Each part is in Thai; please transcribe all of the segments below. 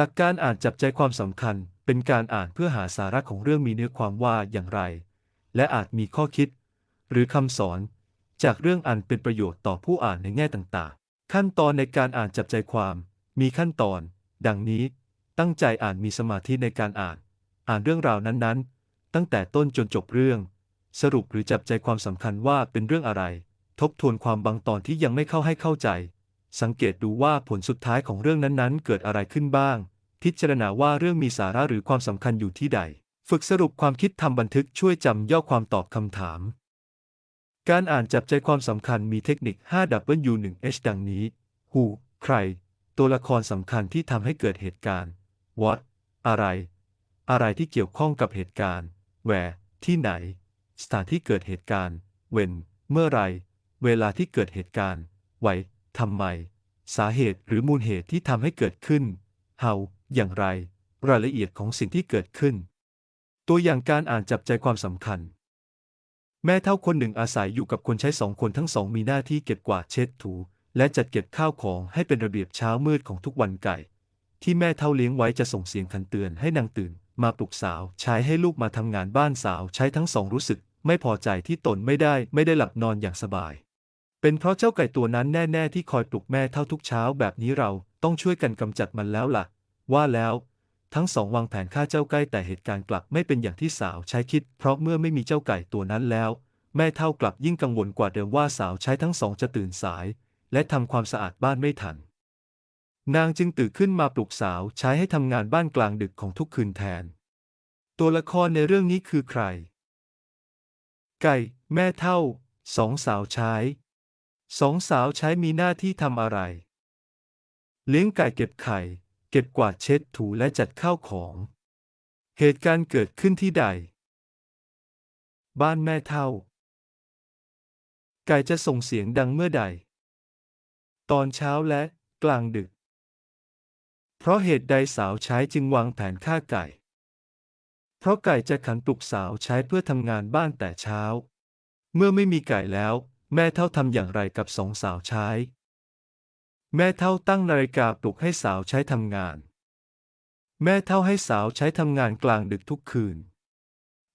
หลักการอ่านจับใจความสำคัญ เป็นการอ่านเพื่อหาสาระของเรื่องมีเนื้อความว่าอย่างไร และอาจมีข้อคิด หรือคำสอน จากเรื่องอันเป็นประโยชน์ต่อผู้อ่านในแง่ต่างๆ ขั้นตอนในการอ่านจับใจความ มีขั้นตอน ดังนี้ ตั้งใจอ่านมีสมาธิในการอ่าน อ่านเรื่องราวนั้นๆ ตั้งแต่ต้นจนจบเรื่อง สรุปหรือจับใจความสำคัญว่าเป็นเรื่องอะไร ทบทวนความบางตอนที่ยังไม่เข้าให้เข้าใจ สังเกตดูว่าผลสุดท้ายของเรื่องนั้นๆ เกิดอะไรขึ้นบ้าง พิจารณาว่าเรื่องมีสาระหรือความสำคัญอยู่ที่ใด ฝึกสรุปความคิดทำบันทึกช่วยจำย่อความตอบคำถาม การอ่านจับใจความสำคัญมีเทคนิค 5W1H ดังนี้ Who ใคร ตัวละครสำคัญที่ทำให้เกิดเหตุการณ์ What อะไร อะไรที่เกี่ยวข้องกับเหตุการณ์ Where ที่ไหน สถานที่เกิดเหตุการณ์ When เมื่อไร เวลาที่เกิดเหตุการณ์ Why ทำไม สาเหตุหรือมูลเหตุที่ทำให้เกิดขึ้น How อย่างไร รายละเอียดของสิ่งที่เกิดขึ้น ตัวอย่างการอ่านจับใจความสำคัญ แม่เท่าคนหนึ่งอาศัยอยู่กับคนใช้สองคนทั้งสองมีหน้าที่เก็บกวาดเช็ดถู และจัดเก็บข้าวของให้เป็นระเบียบเช้ามืดของทุกวันไก่ ที่แม่เท่าเลี้ยงไว้จะส่งเสียงคันเตือนให้นางตื่น มาปลุกสาวใช้ให้ลูกมาทำงานบ้านสาวใช้ทั้งสองรู้สึกไม่พอใจที่ตนไม่ได้ไม่ได้หลับนอนอย่างสบาย เป็นเพราะเจ้าไก่ตัวนั้นแน่ ๆ ที่คอยปลุกแม่เท่าทุกเช้าแบบนี้เราต้องช่วยกันกำจัดมันแล้วล่ะ ว่าแล้ว ทั้งสองวางแผนฆ่าเจ้าไก่แต่เหตุการณ์กลับไม่เป็นอย่างที่สาวใช้คิด เพราะเมื่อไม่มีเจ้าไก่ตัวนั้นแล้ว แม่เท่ากลับยิ่งกังวลกว่าเดิมว่าสาวใช้ทั้งสองจะตื่นสาย และทำความสะอาดบ้านไม่ทัน นางจึงตื่นขึ้นมาปลุกสาวใช้ให้ทำงานบ้านกลางดึกของทุกคืนแทน ตัวละครในเรื่องนี้คือใคร ไก่ แม่เท่าสองสาวใช้ สองสาวใช้มีหน้าที่ทำอะไร เลี้ยงไก่เก็บไข่ เก็บกวาดเช็ดถูและจัดข้าวของ เหตุการณ์เกิดขึ้นที่ใด บ้านแม่เท่า ไก่จะส่งเสียงดังเมื่อใด ตอนเช้าและกลางดึก เพราะเหตุใดสาวใช้จึงวางแผนฆ่าไก่ เพราะไก่จะขันปลุกสาวใช้เพื่อทำงานบ้านแต่เช้า เมื่อไม่มีไก่แล้ว แม่เท่าทำอย่างไรกับสองสาวใช้ แม่เท่าตั้งนาฬิกาปลุกให้สาวใช้ทำงาน แม่เท่าให้สาวใช้ทำงานกลางดึกทุกคืน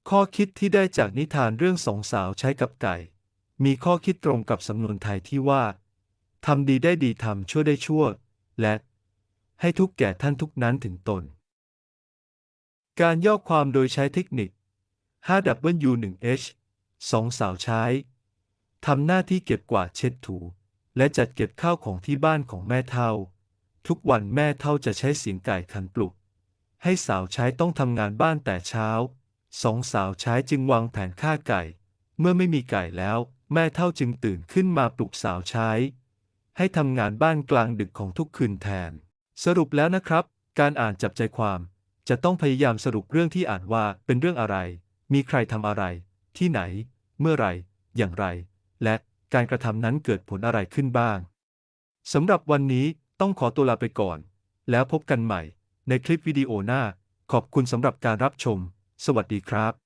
ข้อคิดที่ได้จากนิทานเรื่องสองสาวใช้กับไก่ มีข้อคิดตรงกับสำนวนไทยที่ว่าทำดีได้ดีทำชั่วได้ชั่ว และให้ทุกแก่ท่านทุกนั้นถึงตน การย่อความโดยใช้เทคนิค 5W1H สองสาวใช้ ทำหน้าที่เก็บกวาดเช็ดถู และจัดเก็บข้าวของที่บ้านของแม่เท่า ทุกวันแม่เท่าจะใช้เสียงไก่ขันปลุก ให้สาวใช้ต้องทำงานบ้านแต่เช้า สองสาวใช้จึงวางแผนฆ่าไก่ เมื่อไม่มีไก่แล้ว แม่เท่าจึงตื่นขึ้นมาปลุกสาวใช้ ให้ทำงานบ้านกลางดึกของทุกคืนแทน สรุปแล้วนะครับ การอ่านจับใจความ จะต้องพยายามสรุปเรื่องที่อ่านว่าเป็นเรื่องอะไร มีใครทำอะไร ที่ไหน เมื่อไรอย่างไร และการกระทำนั้นเกิดผลอะไรขึ้นบ้างสำหรับวันนี้ต้องขอตัวลาไปก่อน แล้วพบกันใหม่ในคลิปวิดีโอหน้า ขอบคุณสำหรับการรับชม สวัสดีครับ